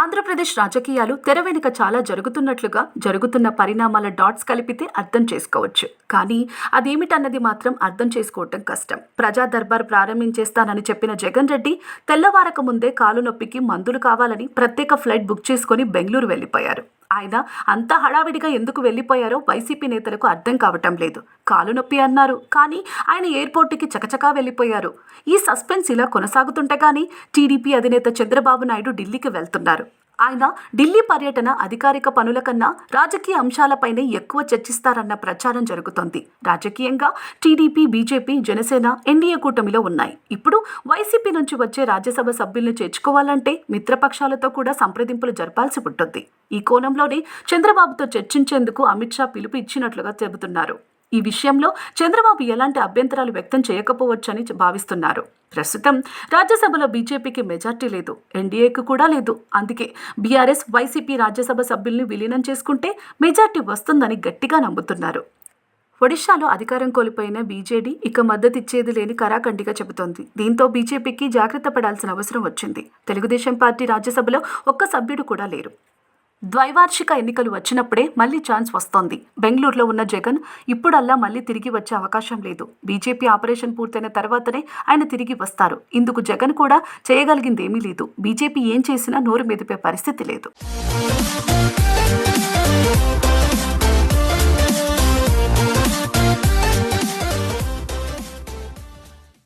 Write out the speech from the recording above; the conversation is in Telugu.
ఆంధ్రప్రదేశ్ రాజకీయాలు తెర వెనుక చాలా జరుగుతున్నట్లుగా జరుగుతున్న పరిణామాల డాట్స్ కలిపితే అర్థం చేసుకోవచ్చు. కానీ అదేమిటన్నది మాత్రం అర్థం చేసుకోవటం కష్టం. ప్రజా దర్బార్ ప్రారంభించేస్తానని చెప్పిన జగన్ రెడ్డి తెల్లవారక ముందే కాలు నొప్పికి మందులు కావాలని ప్రత్యేక ఫ్లైట్ బుక్ చేసుకొని బెంగళూరు వెళ్ళిపోయారు. ఆయన అంత హడావిడిగా ఎందుకు వెళ్ళిపోయారో వైసీపీ నేతలకు అర్థం కావటం లేదు. కాలు నొప్పి అన్నారు. కానీ ఆయన ఎయిర్పోర్టుకి చకచకా వెళ్ళిపోయారు. ఈ సస్పెన్స్ ఇలా కొనసాగుతుంటే కానీ టీడీపీ అధినేత చంద్రబాబు నాయుడు ఢిల్లీకి వెళ్తున్నారు. ఆయన ఢిల్లీ పర్యటన అధికారిక పనుల కన్నా రాజకీయ అంశాలపైనే ఎక్కువ చర్చిస్తారన్న ప్రచారం జరుగుతోంది. రాజకీయంగా టీడీపీ బీజేపీ జనసేన ఎన్డీఏ కూటమిలో ఉన్నాయి. ఇప్పుడు వైసీపీ నుంచి వచ్చే రాజ్యసభ సభ్యుల్ని చేర్చుకోవాలంటే మిత్రపక్షాలతో కూడా సంప్రదింపులు జరపాల్సి ఉంటుంది. ఈ కోణంలోనే చంద్రబాబుతో చర్చించేందుకు అమిత్ షా పిలుపు ఇచ్చినట్లుగా చెబుతున్నారు. ఈ విషయంలో చంద్రబాబు ఎలాంటి అభ్యంతరాలు వ్యక్తం చేయకపోవచ్చని భావిస్తున్నారు. ప్రస్తుతం రాజ్యసభలో బీజేపీకి మెజార్టీ లేదు. ఎన్డీఏకి కూడా లేదు. అందుకే బీఆర్ఎస్ వైసీపీ రాజ్యసభ సభ్యుల్ని విలీనం చేసుకుంటే మెజార్టీ వస్తుందని గట్టిగా నమ్ముతున్నారు. ఒడిశాలో అధికారం కోల్పోయిన బీజేడీ ఇక మద్దతు ఇచ్చేది లేని కరాఖండిగా చెబుతోంది. దీంతో బీజేపీకి జాగ్రత్త పడాల్సిన అవసరం వచ్చింది. తెలుగుదేశం పార్టీ రాజ్యసభలో ఒక్క సభ్యుడు కూడా లేరు. ద్వైవార్షిక ఎన్నికలు వచ్చినప్పుడే మళ్ళీ ఛాన్స్ వస్తోంది. బెంగళూరులో ఉన్న జగన్ ఇప్పుడల్లా మళ్ళీ తిరిగి వచ్చే అవకాశం లేదు. బీజేపీ ఆపరేషన్ పూర్తయిన తర్వాతనే ఆయన తిరిగి వస్తారు. ఇందుకు జగన్ కూడా చేయగలిగిందేమీ లేదు. బీజేపీ ఏం చేసినా నోరు మెదిపే పరిస్థితి లేదు.